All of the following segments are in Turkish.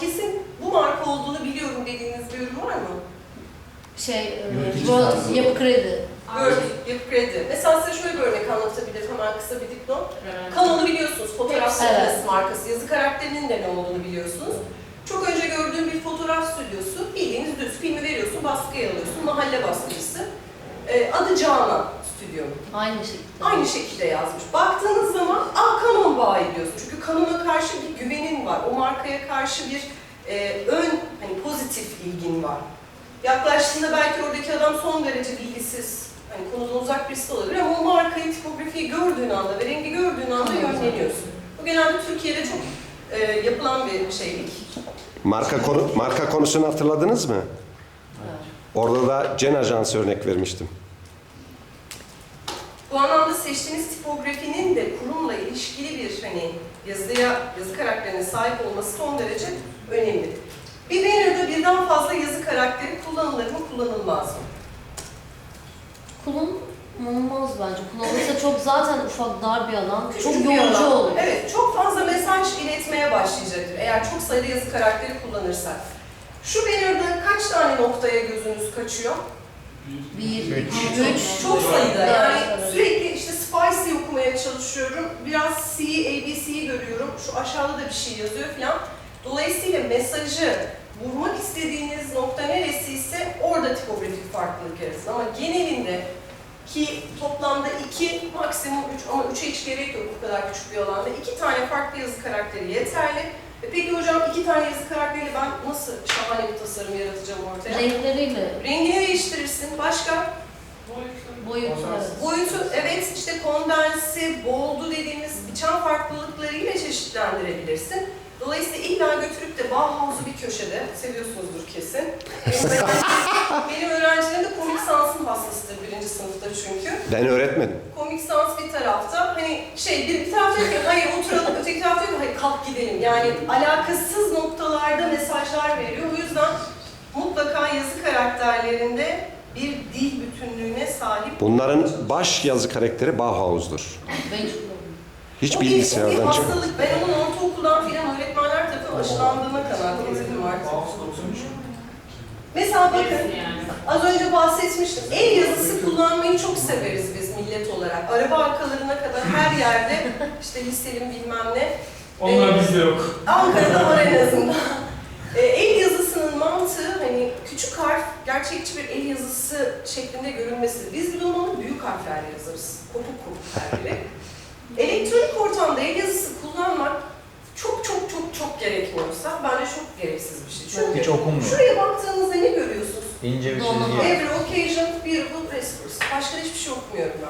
kesin bu marka olduğunu biliyorum dediğiniz bir ürün var mı? Şey, e, Yönetici bu tarzı. yapı kredi. Böyle yapı kredi. Mesela size şöyle bir örnek anlatabilirim hemen kısa bir dipnot. Kanal'ı biliyorsunuz, fotoğraf Evet. stüdyosu markası. Yazı karakterinin de ne olduğunu biliyorsunuz. Çok önce gördüğüm bir fotoğraf stüdyosu, bildiğiniz düz filmi veriyorsun, baskıya alıyorsun, mahalle baskıcısı. Ee, adı Canan Stüdyo. Aynı şekilde. Aynı şekilde yazmış. Baktığınız zaman, aa Canon bayi diyorsun. Çünkü Canon'a karşı bir güvenin var. O markaya karşı bir e, ön, hani pozitif ilgin var. Yaklaştığında belki oradaki adam son derece bilgisiz, hani konudan uzak birisi de olabilir ama o markayı, tipografiyi gördüğün anda ve rengi gördüğün anda yönleniyorsun. Bu genelde Türkiye'de çok e, yapılan bir şeylik. Marka konu, marka konusunu hatırladınız mı? Evet. Orada da Cen Ajansı örnek vermiştim. Bu anlamda seçtiğiniz tipografinin de kurumla ilişkili bir hani yazıya, yazı karakterine sahip olması son derece önemli. Bir banner'da birden fazla yazı karakteri kullanılır mı, kullanılmaz mı? Kullanılmaz bence. Kullanılırsa çok zaten ufak dar bir alan. Küçük çok bir yorucu alan. olur. Evet, çok fazla mesaj iletmeye başlayacaktır eğer çok sayıda yazı karakteri kullanırsak. Şu banner'da kaç tane noktaya gözünüz kaçıyor? Bir, Üç. üç. Çok sayıda yani sürekli işte spicy okumaya çalışıyorum. Biraz C, ABC'yi görüyorum. Şu aşağıda da bir şey yazıyor falan. Dolayısıyla mesajı vurmak istediğiniz nokta neresiyse orada tipografik farklılık yaratın. Ama genelinde ki toplamda iki, maksimum üç ama üçe hiç gerek yok bu kadar küçük bir alanda. iki tane farklı yazı karakteri yeterli. E peki hocam iki tane yazı karakteriyle ben nasıl şahane bir tasarım yaratacağım ortaya? Renkleriyle, Rengini değiştirirsin. Başka? boyutu. Evet. Boyutu evet işte kondensi, bold'u dediğimiz biçim farklılıklarıyla çeşitlendirebilirsin. Dolayısıyla illa götürüp de Bauhaus'u bir köşede, seviyorsunuzdur kesin. Benim, öğrencilerim- de komik sansın hastasıdır birinci sınıfta çünkü. Ben öğretmedim. Komik sans bir tarafta, hani şey bir, bir taraf diyor ki hayır oturalım, öteki taraf diyor ki hayır kalk gidelim. Yani alakasız noktalarda mesajlar veriyor. O yüzden mutlaka yazı karakterlerinde bir dil bütünlüğüne sahip Bunların baş yazı karakteri Bauhaus'dur. Ben hiç bilgisayardan çıkmadı. hastalık. Ben onun ortaokuldan filan öğretmenler tarafından aşılandığına kanaat getirdim artık. Mesela bakın, az önce bahsetmiştim. El yazısı kullanmayı çok severiz biz millet olarak. Araba arkalarına kadar her yerde, işte listelim bilmem ne. Onlar bizde yok. Ankara'da var en azından. E, el yazısının mantığı hani küçük harf gerçekçi bir el yazısı şeklinde görünmesi. Biz bir onu büyük harflerle yazarız. Kopuk kopuk harfleri. Elektronik ortamda el yazısı kullanmak çok çok çok çok gerekmiyorsa bence çok gereksiz bir şey. Çünkü Hiç okunmuyor. şuraya baktığınızda ne görüyorsunuz? İnce bir Normal. çizgi. Every occasion, beautiful whispers. Başka hiçbir şey okumuyorum ben.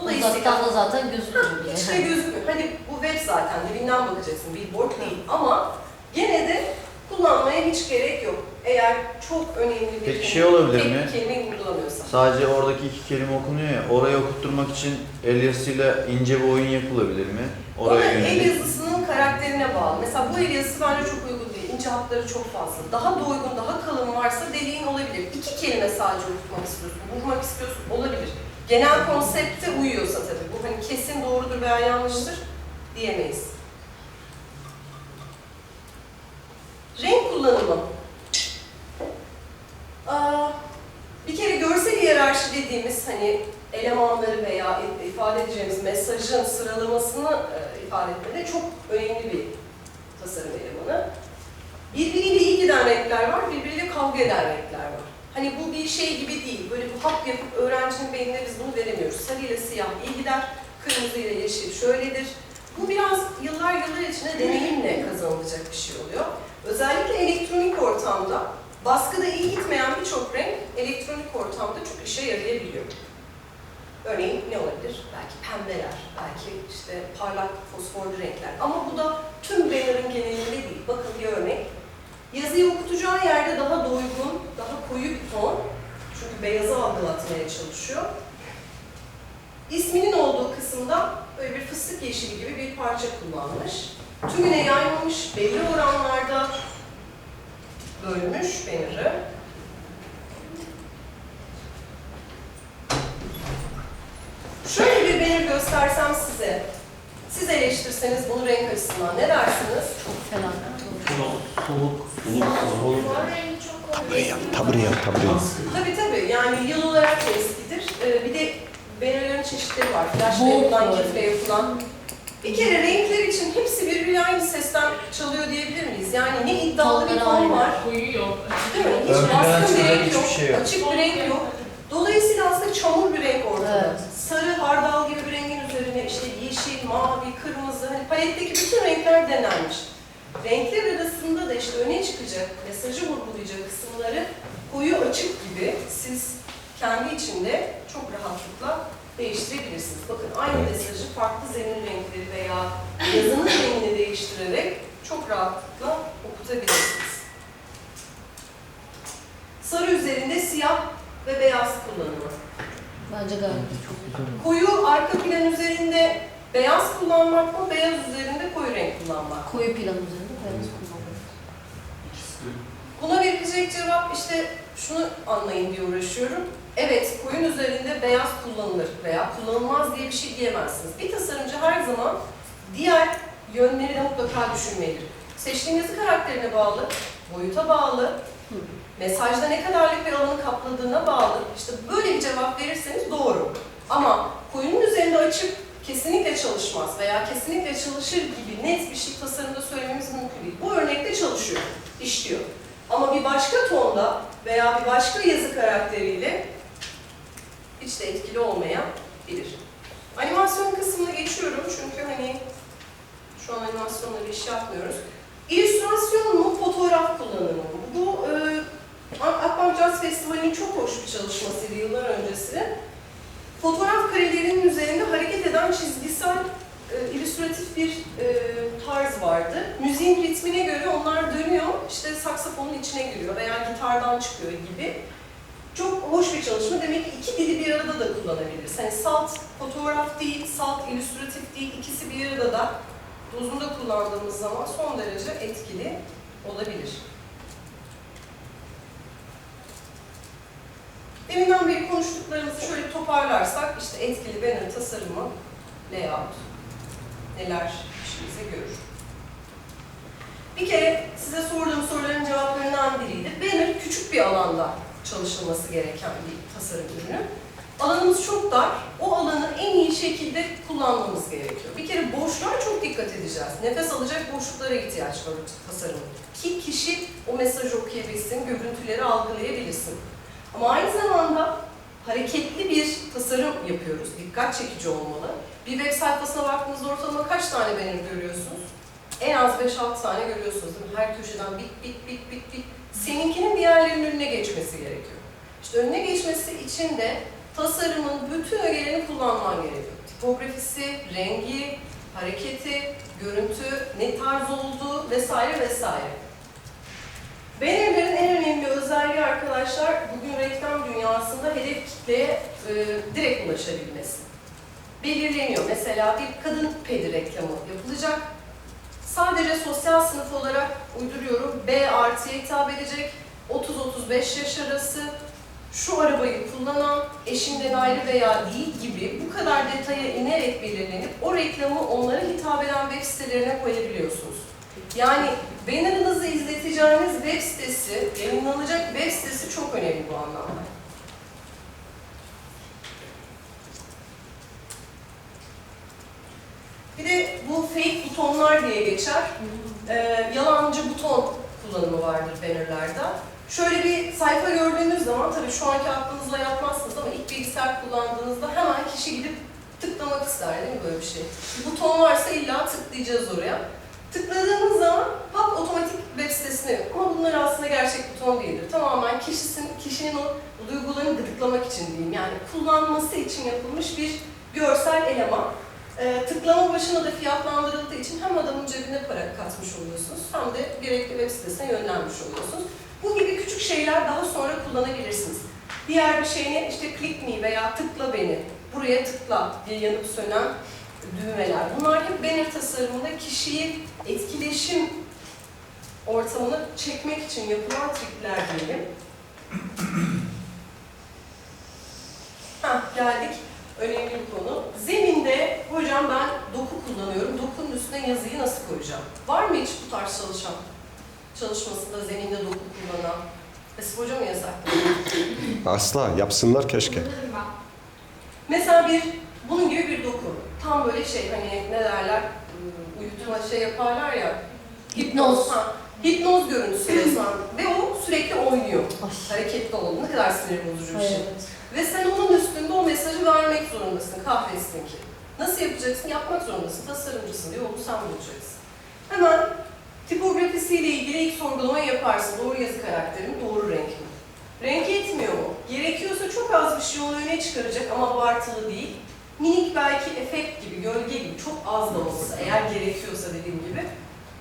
Dolayısıyla Uzaktan da zaten gözükmüyor bile. işte gözükmüyor. Hani bu web zaten dibinden bakacaksın, billboard değil ama gene de kullanmaya hiç gerek yok. Eğer çok önemli bir Peki şey olabilir tek mi? kelimeyi vurgulamıyorsa. Sadece oradaki iki kelime okunuyor ya, oraya okutturmak için el yazısıyla ince bir oyun yapılabilir mi? Oraya Oraya el yönelik. yazısının karakterine bağlı. Mesela bu el yazısı bence çok uygun değil. İnce hatları çok fazla. Daha doygun, daha kalın varsa deliğin olabilir. İki kelime sadece okutmak istiyorsun, vurmak istiyorsun olabilir. Genel konsepte uyuyorsa tabii. Bu hani kesin doğrudur veya yanlıştır diyemeyiz. Renk kullanımı. Aa, bir kere görsel hiyerarşi dediğimiz hani elemanları veya ifade edeceğimiz mesajın sıralamasını e, ifade etmede çok önemli bir tasarım elemanı. Birbiriyle iyi giden renkler var, birbiriyle kavga eden renkler var. Hani bu bir şey gibi değil, böyle bu hap yapıp öğrencinin beynine biz bunu veremiyoruz. Sarı ile siyah iyi gider, kırmızı ile yeşil şöyledir. Bu biraz yıllar yıllar içinde deneyimle kazanılacak bir şey oluyor. Özellikle elektronik ortamda baskıda iyi gitmeyen birçok renk elektronik ortamda çok işe yarayabiliyor. Örneğin ne olabilir? Belki pembeler, belki işte parlak fosforlu renkler. Ama bu da tüm banner'ın genelinde değil. Bakın bir örnek. Yazıyı okutacağı yerde daha doygun, daha koyu bir ton. Çünkü beyazı algılatmaya çalışıyor. İsminin olduğu kısımda böyle bir fıstık yeşili gibi bir parça kullanmış. Tümüne yaymamış, belli oranlarda bölmüş banner'ı. Şöyle bir banner göstersem size, Siz eleştirseniz bunu renk açısından ne dersiniz? Çok olur. Soluk. Mor rengi çok Buraya yap, ta buraya yap, ta buraya yap. Tabii tabii yani yıl olarak da eskidir. Ee, bir de bannerların çeşitleri var. Bold yapılan, kifle yapılan. Bir kere renkler için hepsi birbiriyle aynı sesten çalıyor diyebilir miyiz? Yani ne iddialı bir ton var, Koyu yok. değil mi? Hiç baskın bir renk yok, şey yok. açık bir renk yok. Dolayısıyla aslında çamur bir renk ortada. Evet. Sarı, hardal gibi bir rengin üzerine işte yeşil, mavi, kırmızı, hani paletteki bütün renkler denenmiş. Renkler arasında da işte öne çıkacak, mesajı vurgulayacak kısımları koyu açık gibi siz kendi içinde çok rahatlıkla değiştirebilirsiniz. Bakın aynı mesajı farklı zemin renkleri veya yazının rengini değiştirerek çok rahatlıkla okutabilirsiniz. Sarı üzerinde siyah ve beyaz kullanımı. Bence gayet. Çok güzel. Koyu arka plan üzerinde beyaz kullanmak mı, beyaz üzerinde koyu renk kullanmak mı? Koyu plan üzerinde beyaz. İkisi de. Buna verilecek cevap işte şunu anlayın diye uğraşıyorum. Evet, koyun üzerinde beyaz kullanılır veya kullanılmaz diye bir şey diyemezsiniz. Bir tasarımcı her zaman diğer yönleri de mutlaka düşünmelidir. Seçtiğin yazı karakterine bağlı, boyuta bağlı, mesajda ne kadarlık bir alanı kapladığına bağlı. İşte böyle bir cevap verirseniz doğru. Ama koyunun üzerinde açıp kesinlikle çalışmaz veya kesinlikle çalışır gibi net bir şey tasarımda söylememiz mümkün değil. Bu örnekte çalışıyor, işliyor. Ama bir başka tonda veya bir başka yazı karakteriyle hiç de etkili olmayabilir. Animasyon kısmına geçiyorum çünkü hani şu an animasyonla bir iş yapmıyoruz. İllüstrasyon mu, fotoğraf kullanımı mı? Bu e, Akbank Jazz Festivali'nin çok hoş bir çalışmasıydı yıllar öncesi. Fotoğraf karelerinin üzerinde hareket eden çizgisel e, illüstratif bir e, tarz vardı. Müziğin ritmine göre onlar dönüyor, işte saksafonun içine giriyor veya gitardan çıkıyor gibi. Çok hoş bir çalışma. Demek ki iki dili bir arada da kullanabiliriz. Hani salt fotoğraf değil, salt illüstratif değil, ikisi bir arada da dozunda kullandığımız zaman son derece etkili olabilir. Deminden beri konuştuklarımızı şöyle toparlarsak, işte etkili banner tasarımı, layout, neler işimize görür. Bir kere size sorduğum soruların cevaplarından biriydi. Banner küçük bir alanda çalışılması gereken bir tasarım ürünü. Alanımız çok dar, o alanı en iyi şekilde kullanmamız gerekiyor. Bir kere boşluğa çok dikkat edeceğiz. Nefes alacak boşluklara ihtiyaç var tasarımın. Ki kişi o mesajı okuyabilsin, görüntüleri algılayabilsin. Ama aynı zamanda hareketli bir tasarım yapıyoruz. Dikkat çekici olmalı. Bir web sayfasına baktığınızda ortalama kaç tane banner görüyorsunuz? En az 5-6 tane görüyorsunuz değil mi? Her köşeden bit bit bit bit bit. Seninkinin diğerlerinin önüne geçmesi gerekiyor. İşte önüne geçmesi için de tasarımın bütün ögelerini kullanman gerekiyor. Tipografisi, rengi, hareketi, görüntü, ne tarz olduğu vesaire vesaire. Bannerlerin en önemli özelliği arkadaşlar bugün reklam dünyasında hedef kitleye e, direkt ulaşabilmesi. Belirleniyor. Mesela bir kadın pedi reklamı yapılacak. Sadece sosyal sınıf olarak uyduruyorum. B artıya hitap edecek. 30-35 yaş arası şu arabayı kullanan, eşinden ayrı veya değil gibi bu kadar detaya inerek belirlenip o reklamı onlara hitap eden web sitelerine koyabiliyorsunuz. Yani bannerınızı izleteceğiniz web sitesi, yayınlanacak web sitesi çok önemli bu anlamda. Bir de bu fake butonlar diye geçer. Ee, yalancı buton kullanımı vardır bannerlarda. Şöyle bir sayfa gördüğünüz zaman, tabii şu anki aklınızla yapmazsınız ama ilk bilgisayar kullandığınızda hemen kişi gidip tıklamak ister değil mi böyle bir şey? Buton varsa illa tıklayacağız oraya. Tıkladığınız zaman hap otomatik web sitesine ama bunlar aslında gerçek buton değildir. Tamamen kişisin, kişinin o duygularını gıdıklamak için diyeyim. Yani kullanması için yapılmış bir görsel eleman. Ee, tıklama başına da fiyatlandırıldığı için hem adamın cebine para katmış oluyorsunuz hem de gerekli web sitesine yönlenmiş oluyorsunuz. Bu gibi küçük şeyler daha sonra kullanabilirsiniz. Diğer bir şey ne? İşte click me veya tıkla beni, buraya tıkla diye yanıp sönen düğmeler. Bunlar hep banner tasarımında kişiyi etkileşim ortamına çekmek için yapılan trikler diyelim. Heh, geldik. önemli bir konu. Zeminde hocam ben doku kullanıyorum. Dokunun üstüne yazıyı nasıl koyacağım? Var mı hiç bu tarz çalışan? Çalışmasında zeminde doku kullanan? Esif Hoca mı yasaklıyor? Asla yapsınlar keşke. Mesela bir, bunun gibi bir doku. Tam böyle şey hani ne derler, şey yaparlar ya. Hipnoz. Ha, hipnoz görüntüsü resmen. Ve o sürekli oynuyor. Ay. Hareketli olan. Ne kadar sinir bozucu bir şey. evet. Ve sen onun üstünde o mesajı vermek zorundasın. Kahretsin ki. Nasıl yapacaksın? Yapmak zorundasın. Tasarımcısın diyor. Onu sen bulacaksın. Hemen tipografisiyle ilgili ilk sorgulamayı yaparsın. Doğru yazı karakteri mi? Doğru renk mi? Renk yetmiyor mu? Gerekiyorsa çok az bir şey onu öne çıkaracak ama abartılı değil. Minik belki efekt gibi, gölge gibi çok az da olsa eğer gerekiyorsa dediğim gibi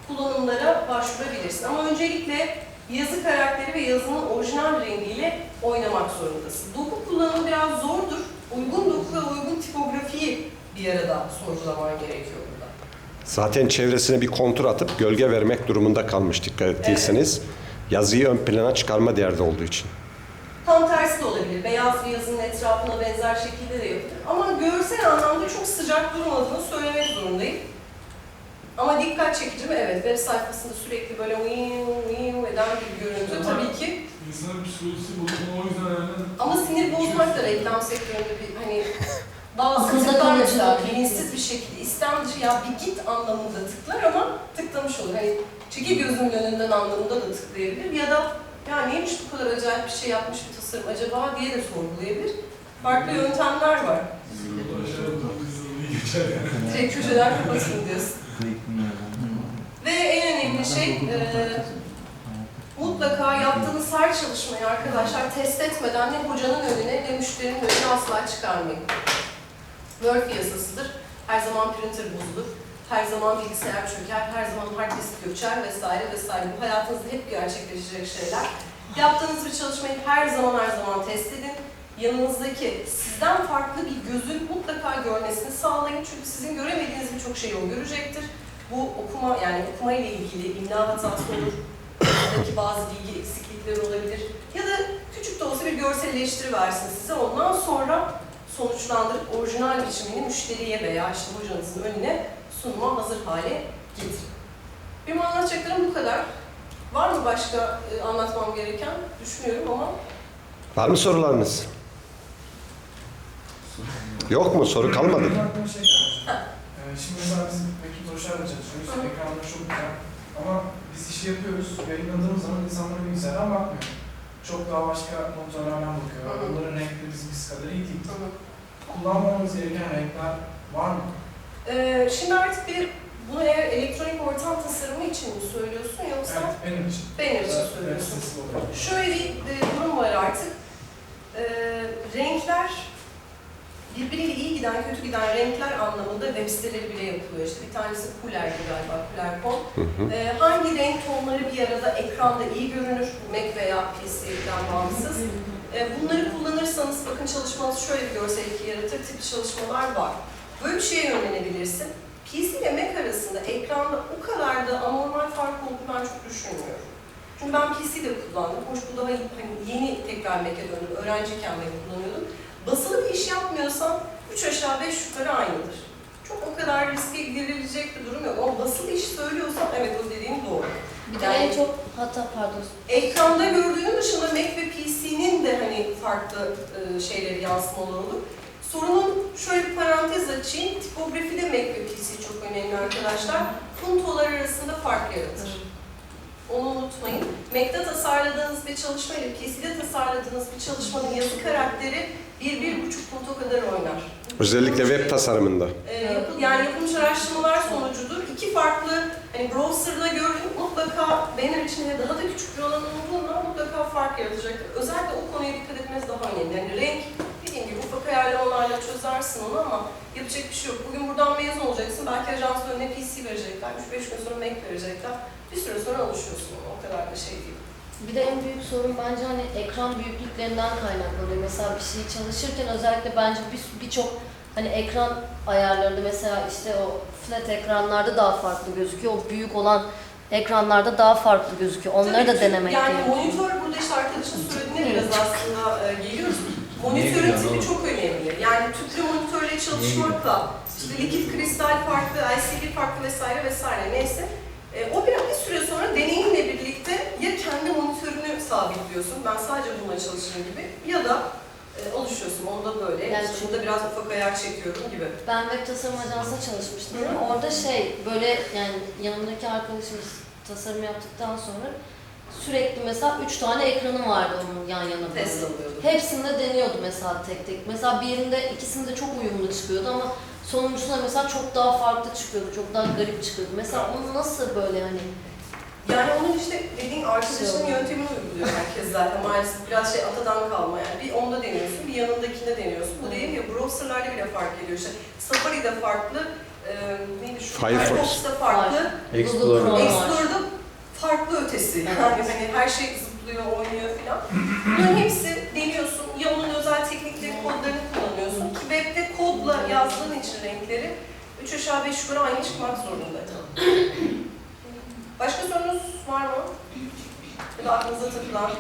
kullanımlara başvurabilirsin. Ama öncelikle yazı karakteri ve yazının orijinal rengiyle oynamak zorundasın. Doku kullanımı biraz zordur. Uygun doku ve uygun tipografiyi bir arada sorgulaman gerekiyor burada. Zaten çevresine bir kontur atıp gölge vermek durumunda kalmış dikkat ettiyseniz. Yazıyı ön plana çıkarma derdi olduğu için. Tam tersi de olabilir. Beyaz bir yazının etrafına benzer şekilde de yapılır. Ama görsel anlamda çok sıcak durmadığını söylemek zorundayım. Ama dikkat çekici mi? Evet. Web sayfasında sürekli böyle uyum uyum eden bir görüntü tabii ki. İnsanın psikolojisi bozulma o yüzden yani Ama sinir bozmak da reklam sektöründe bir hani bazı tıklar mesela bir bilinçsiz bir şekilde istem dışı ya bir git anlamında tıklar ama tıklamış olur. Hani çekil gözümün önünden anlamında da tıklayabilir ya da ya neymiş bu kadar acayip bir şey yapmış bir tasarım acaba diye de sorgulayabilir. Farklı yöntemler var. yani. Direkt köşeden kapatın diyorsun. Ve en önemli şey e, mutlaka yaptığınız her çalışmayı arkadaşlar test etmeden ne hocanın önüne ne müşterinin önüne asla çıkarmayın. Murphy yasasıdır. Her zaman printer bozulur. Her zaman bilgisayar çöker, her zaman hard disk göçer vesaire vesaire. Bu hayatınızda hep gerçekleşecek şeyler. Yaptığınız bir çalışmayı her zaman her zaman test edin. Yanınızdaki sizden farklı bir gözün mutlaka görmesini sağlayın. Çünkü sizin göremediğiniz birçok şeyi o görecektir. Bu okuma yani okuma ile ilgili imla hatası olur. Buradaki bazı bilgi eksiklikleri olabilir. Ya da küçük de olsa bir görsel eleştiri versin size. Ondan sonra sonuçlandırıp orijinal biçimini müşteriye veya işte hocanızın önüne sunuma hazır hale getirin. Benim anlatacaklarım bu kadar. Var mı başka e, anlatmam gereken? Düşünüyorum ama Var mı sorularınız? Yok mu? Soru kalmadı. Benim aklıma şey geldi. Ee, şimdi mesela biz Bekir Toşlar'la çalışıyoruz. Hı. Ekranlar çok güzel. Ama biz işi yapıyoruz. Yayınladığımız zaman insanlar bilgisayardan bakmıyor. Çok daha başka noktalardan bakıyor. Onların renkleri bizim biz kadar iyi değil. Kullanmamamız gereken renkler var mı? Ee, şimdi artık bir bunu eğer elektronik ortam tasarımı için mi söylüyorsun yoksa Evet, benim için. benim için Evet, söylüyorsun? sesli olarak. Şöyle bir e, durum var artık. E, renkler birbiriyle iyi giden, kötü giden renkler anlamında web siteleri bile yapılıyor. İşte bir tanesi Kuler'di galiba, Kuler.com. E, hangi renk tonları bir arada ekranda iyi görünür, Mac veya PC'den bağımsız. E, bunları kullanırsanız, bakın çalışmanız şöyle bir görsellik yaratır, tipi çalışmalar var. Böyle bir şeye yönlenebilirsin. PC ile Mac arasında ekranda o kadar da anormal fark olduğunu ben çok düşünmüyorum. Çünkü ben PC de kullandım. Hoş bu daha hani yeni tekrar Mac'e döndüm. Öğrenciyken Mac kullanıyordum. Basılı bir iş yapmıyorsan 3 aşağı 5 yukarı aynıdır. Çok o kadar riske girilecek bir durum yok. Ama basılı iş söylüyorsan evet o dediğin doğru. Bir de Yani- en çok hatta pardon. Ekranda gördüğünün dışında Mac ve PC'nin de hani farklı e, şeyleri yansımaları olur. Sorunun şöyle bir parantez açayım. Tipografide Mac ve PC çok önemli arkadaşlar. Puntolar arasında fark yaratır. Onu unutmayın. Mac'te tasarladığınız bir çalışma ile PC'de tasarladığınız bir çalışmanın yazı karakteri bir, bir buçuk punto kadar oynar. Özellikle web tasarımında. E, yani yapılmış araştırmalar sonucudur. İki farklı hani browser'da gördüğüm mutlaka benim için de daha da küçük bir alan olduğundan mutlaka fark yaratacaktır. Özellikle o konuya dikkat etmeniz daha önemli. Yani renk gibi ufak ayarlamalarla çözersin onu ama yapacak bir şey yok. Bugün buradan mezun olacaksın. Belki ajans önüne PC verecekler. 3-5 gün sonra Mac verecekler. Bir süre sonra alışıyorsun ona. O kadar da şey değil. Bir de en büyük sorun bence hani ekran büyüklüklerinden kaynaklanıyor. Mesela bir şey çalışırken özellikle bence bir- birçok hani ekran ayarlarında mesela işte o flat ekranlarda daha farklı gözüküyor. O büyük olan ekranlarda daha farklı gözüküyor. Onları Tabii da denemek Yani gerekiyor. monitör burada işte arkadaşın söylediğine biraz aslında e, geliyoruz. Monitörün tipi çok önemli. Yani tüplü monitörle çalışmakla işte likit kristal farklı, LCD farklı vesaire vesaire neyse. E, o biraz bir süre sonra deneyimle birlikte ya kendi monitörünü sabitliyorsun, ben sadece bununla çalışırım gibi ya da e, alışıyorsun, onda böyle, Yani çünkü- şurada biraz ufak ayar çekiyorum gibi. Ben web tasarım ajansında çalışmıştım. Orada şey böyle yani yanımdaki arkadaşımız tasarım yaptıktan sonra sürekli mesela üç tane ekranı vardı onun yan yana böyle. Test alıyordum. Hepsinde deniyordu mesela tek tek. Mesela birinde ikisinde çok uyumlu çıkıyordu ama sonuncusunda mesela çok daha farklı çıkıyordu, çok daha garip çıkıyordu. Mesela onu nasıl böyle hani Yani onun işte dediğin arkadaşının Şey yöntemini uyguluyor herkes zaten maalesef. Biraz şey atadan kalma yani. Bir onda deniyorsun, bir yanındakinde deniyorsun. Bu dediğim gibi browserlarda bile fark ediyor işte. Safari'de farklı, e, neydi şu? Firefox. Firefox'ta farklı, Explorer. Explorer'da farklı ötesi. Yani hani her şey zıplıyor, oynuyor filan. Bunların hepsi deniyorsun. Ya onun özel teknikleri, kodlarını kullanıyorsun ki webde kodla yazdığın için renkleri üç aşağı beş yukarı aynı çıkmak zorunda. Başka sorunuz var mı? Ya da aklınıza takılan?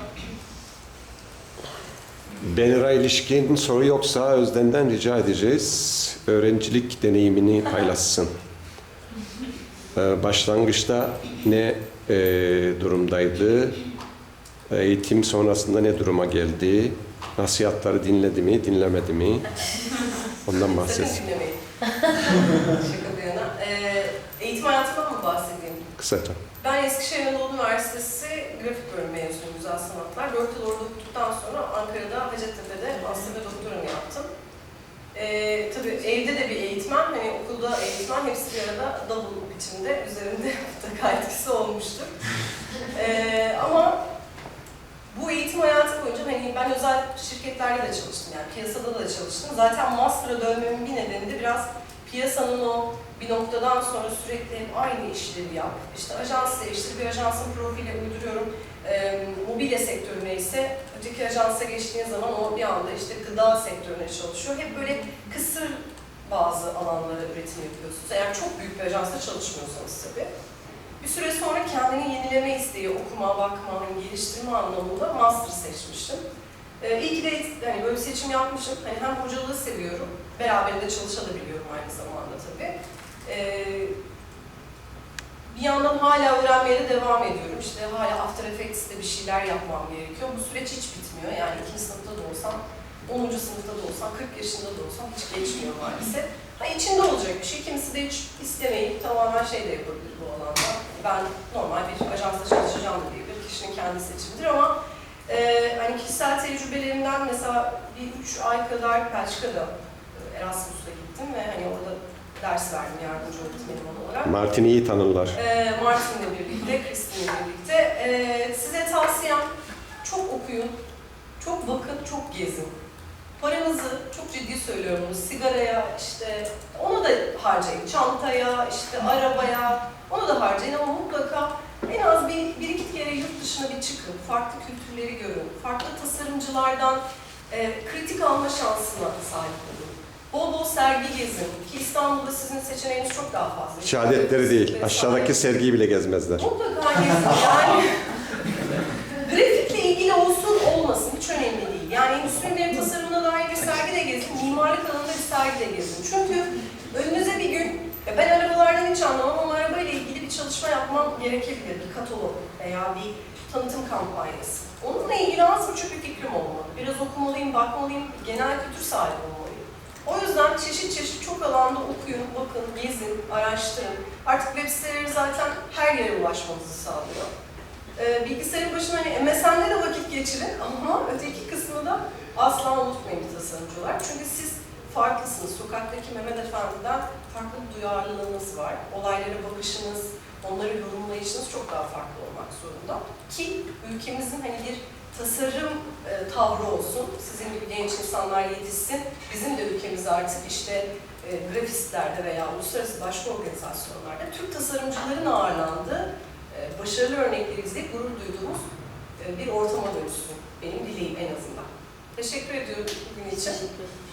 Benira ilişkin soru yoksa Özden'den rica edeceğiz. Öğrencilik deneyimini paylaşsın. Ee, Başlangıçta ne e, durumdaydı? Eğitim sonrasında ne duruma geldi? Nasihatları dinledi mi, dinlemedi mi? Ondan dinlemeyin. Şaka bir yana. Ee, eğitim hayatından mı bahsedeyim? Kısaca. Ben Eskişehir Anadolu Üniversitesi grafik bölümü mezunuyum güzel sanatlar. 4 yıl orada okuduktan sonra Ankara'da Hacettepe'de doktoramı yaptım. Ee, tabii evde de bir eğitmen, hani okulda eğitmen hepsi bir arada double biçimde üzerinde mutlaka etkisi olmuştur. Ee, ama bu eğitim hayatı boyunca hani ben özel şirketlerde de çalıştım yani piyasada da çalıştım. Zaten master'a dönmemin bir nedeni de biraz piyasanın o bir noktadan sonra sürekli hep aynı işleri yap. İşte ajans değiştir, bir ajansın profili uyduruyorum. Ee, mobilya sektörüne ise öteki ajansa geçtiğin zaman o bir anda işte gıda sektörüne çalışıyor. Hep böyle kısır bazı alanlara üretim yapıyorsunuz. Eğer çok büyük bir ajansta çalışmıyorsanız tabii. Bir süre sonra kendini yenileme isteği, okuma, bakma, geliştirme anlamında master seçmiştim. Ee, de hani böyle seçim yapmışım. Hani hem hocalığı seviyorum, beraberinde çalışabiliyorum aynı zamanda tabii. Ee, bir yandan hala öğrenmeye de devam ediyorum. İşte hala After Effects'te bir şeyler yapmam gerekiyor. Bu süreç hiç bitmiyor. Yani ikinci sınıfta da olsam, 10. sınıfta da olsam, 40 yaşında da olsam hiç geçmiyor maalesef. Ha içinde olacak bir şey. Kimisi de hiç istemeyip tamamen şey de yapabilir bu alanda. Ben normal bir ajansta çalışacağım da diyebilir. Kişinin kendi seçimidir ama e, hani kişisel tecrübelerimden mesela bir üç ay kadar Belçika'da e, Erasmus'ta gittim ve hani orada ders verdim yardımcı öğretmenim olarak. Martin'i iyi tanırlar. Ee, Martin'le birlikte, Kristin'le birlikte. Ee, size tavsiyem çok okuyun, çok bakın, çok gezin. Paranızı, çok ciddi söylüyorum sigaraya, işte ona da harcayın. Çantaya, işte arabaya, onu da harcayın ama mutlaka en az bir, bir iki kere yurt dışına bir çıkın. Farklı kültürleri görün. Farklı tasarımcılardan e, kritik alma şansına sahip olun. Bol bol sergi gezin. Ki İstanbul'da sizin seçeneğiniz çok daha fazla. Şehadetleri değil. Aşağıdaki sergiyi bile gezmezler. Mutlaka gezin. Yani grafikle ilgili olsun olmasın hiç önemli değil. Yani endüstrinin tasarımına dair bir sergi de gezin, mimarlık alanında bir sergi de gezin. Çünkü önünüze bir gün, ya ben arabalardan hiç anlamam ama arabayla ilgili bir çalışma yapmam gerekebilir. Bir katalog veya bir tanıtım kampanyası. Onunla ilgili az buçuk bir fikrim olmalı. Biraz okumalıyım, bakmalıyım, genel kültür sahibi olmalıyım. O yüzden çeşit çeşit çok alanda okuyun, bakın, gezin, araştırın. Artık web siteleri zaten her yere ulaşmanızı sağlıyor. Ee, bilgisayarın başına hani MSN'de de vakit geçirin ama öteki kısmını da asla unutmayın bir tasarımcı olarak. Çünkü siz farklısınız. Sokaktaki Mehmet Efendi'den farklı duyarlılığınız var. Olaylara bakışınız, onları yorumlayışınız çok daha farklı olmak zorunda. Ki ülkemizin hani bir tasarım e, tavrı olsun, sizin gibi genç insanlar yetişsin. Bizim de ülkemiz artık işte e, grafistlerde veya uluslararası başka organizasyonlarda Türk tasarımcıların ağırlandığı e, başarılı örnekleri gurur duyduğumuz e, bir ortama dönüşsün. Benim dileğim en azından. Teşekkür ediyorum bugün için. Teşekkür.